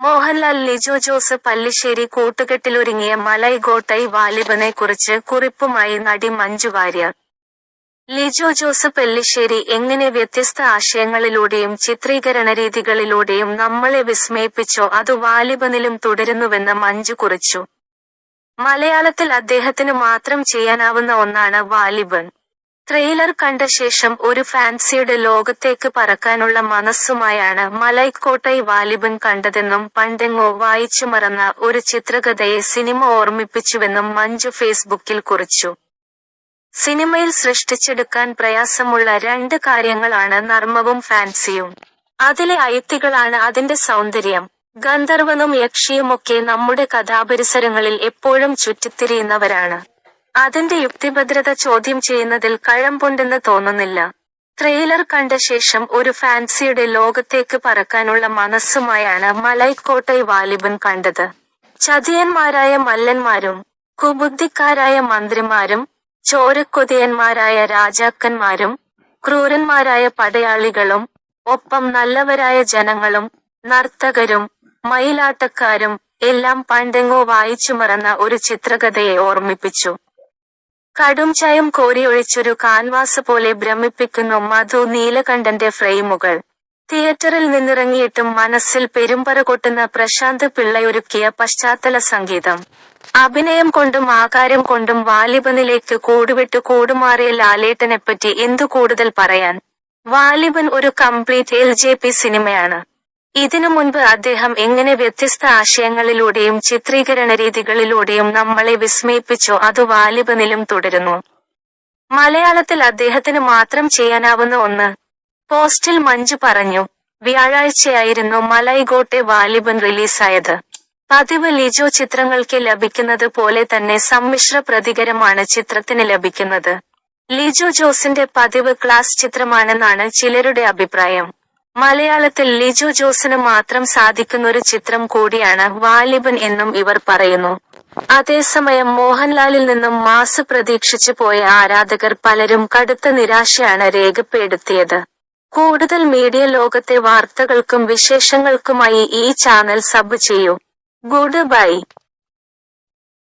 മോഹൻലാൽ ലിജോ ജോസ് പല്ലിശ്ശേരി കൂട്ടുകെട്ടിലൊരുങ്ങിയ മലൈഗോട്ടൈ വാലിബനെ കുറിച്ച് കുറിപ്പുമായി നടി മഞ്ജു വാര്യർ. ലിജോ ജോസ് പല്ലിശ്ശേരി എങ്ങനെ വ്യത്യസ്ത ആശയങ്ങളിലൂടെയും ചിത്രീകരണ രീതികളിലൂടെയും നമ്മളെ വിസ്മയിപ്പിച്ചോ അത് വാലിബനിലും തുടരുന്നുവെന്ന് മഞ്ജു കുറിച്ചു. മലയാളത്തിൽ അദ്ദേഹത്തിന് മാത്രം ചെയ്യാനാവുന്ന ഒന്നാണ് വാലിബൻ. ട്രെയിലർ കണ്ട ശേഷം ഒരു ഫാൻസിയുടെ ലോകത്തേക്ക് പറക്കാനുള്ള മനസ്സുമായാണ് മലൈക്കോട്ടൈ വാലിബൻ കണ്ടതെന്നും പണ്ടെങ്ങോ വായിച്ചു മറന്ന ഒരു ചിത്രകഥയെ സിനിമ ഓർമ്മിപ്പിച്ചുവെന്നും മഞ്ജു ഫേസ്ബുക്കിൽ കുറിച്ചു. സിനിമയിൽ സൃഷ്ടിച്ചെടുക്കാൻ പ്രയാസമുള്ള രണ്ട് കാര്യങ്ങളാണ് നർമ്മവും ഫാൻസിയും. അതിലെ അയുക്തികളാണ് അതിന്റെ സൗന്ദര്യം. ഗന്ധർവനും യക്ഷിയുമൊക്കെ നമ്മുടെ കഥാപരിസരങ്ങളിൽ എപ്പോഴും ചുറ്റിത്തിരിയുന്നവരാണ്. അതിന്റെ യുക്തിഭദ്രത ചോദ്യം ചെയ്യുന്നതിൽ കഴമ്പുണ്ടെന്ന് തോന്നുന്നില്ല. ട്രെയിലർ കണ്ട ശേഷം ഒരു ഫാൻസിയുടെ ലോകത്തേക്ക് പറക്കാനുള്ള മനസ്സുമായാണ് മലൈക്കോട്ടൈ വാലിബൻ കണ്ടത്. ചതിയന്മാരായ മല്ലന്മാരും കുബുദ്ധിക്കാരായ മന്ത്രിമാരും ചോരക്കൊതിയന്മാരായ രാജാക്കന്മാരും ക്രൂരന്മാരായ പടയാളികളും ഒപ്പം നല്ലവരായ ജനങ്ങളും നർത്തകരും മയിലാട്ടക്കാരും എല്ലാം പണ്ടെങ്ങോ വായിച്ചു മറന്ന ഒരു ചിത്രകഥയെ ഓർമ്മിപ്പിച്ചു. കടും ചായം കോരിയൊഴിച്ചൊരു കാൻവാസ് പോലെ ഭ്രമിപ്പിക്കുന്നു മധു നീലകണ്ഠന്റെ ഫ്രെയിമുകൾ. തിയേറ്ററിൽ നിന്നിറങ്ങിയിട്ടും മനസ്സിൽ പെരുമ്പറ കൊട്ടുന്ന പ്രശാന്ത് പിള്ളയൊരുക്കിയ പശ്ചാത്തല സംഗീതം. അഭിനയം കൊണ്ടും ആകാരം കൊണ്ടും വാലിബനിലേക്ക് കൂടുവിട്ട് കൂടുമാറിയ ലാലേട്ടനെപ്പറ്റി എന്തു കൂടുതൽ പറയാൻ? വാലിബൻ ഒരു കംപ്ലീറ്റ് എൽ സിനിമയാണ്. ഇതിനു മുൻപ് അദ്ദേഹം എങ്ങനെ വ്യത്യസ്ത ആശയങ്ങളിലൂടെയും ചിത്രീകരണ രീതികളിലൂടെയും നമ്മളെ വിസ്മയിപ്പിച്ചോ അത് വാലിബനിലും തുടരുന്നു. മലയാളത്തിൽ അദ്ദേഹത്തിന് മാത്രം ചെയ്യാനാവുന്ന ഒന്ന്. പോസ്റ്റിൽ മഞ്ജു പറഞ്ഞു വ്യാഴാഴ്ചയായിരുന്നു മലൈഗോട്ടെ വാലിബൻ റിലീസായത്. പതിവ് ലിജോ ചിത്രങ്ങൾക്ക് ലഭിക്കുന്നത് പോലെ തന്നെ സമ്മിശ്ര പ്രതികരമാണ് ചിത്രത്തിന് ലഭിക്കുന്നത്. ലിജോ ജോസിന്റെ പതിവ് ക്ലാസ് ചിത്രമാണെന്നാണ് ചിലരുടെ അഭിപ്രായം. മലയാളത്തിൽ ലിജു ജോസിന് മാത്രം സാധിക്കുന്ന ഒരു ചിത്രം കൂടിയാണ് വാലിബൻ എന്നും ഇവർ പറയുന്നു. അതേസമയം മോഹൻലാലിൽ നിന്നും മാസ് പ്രതീക്ഷിച്ചു പോയ ആരാധകർ പലരും കടുത്ത നിരാശയാണ് രേഖപ്പെടുത്തിയത്. കൂടുതൽ മീഡിയ ലോകത്തെ വാർത്തകൾക്കും വിശേഷങ്ങൾക്കുമായി ഈ ചാനൽ സബ് ചെയ്യൂ. Good bye.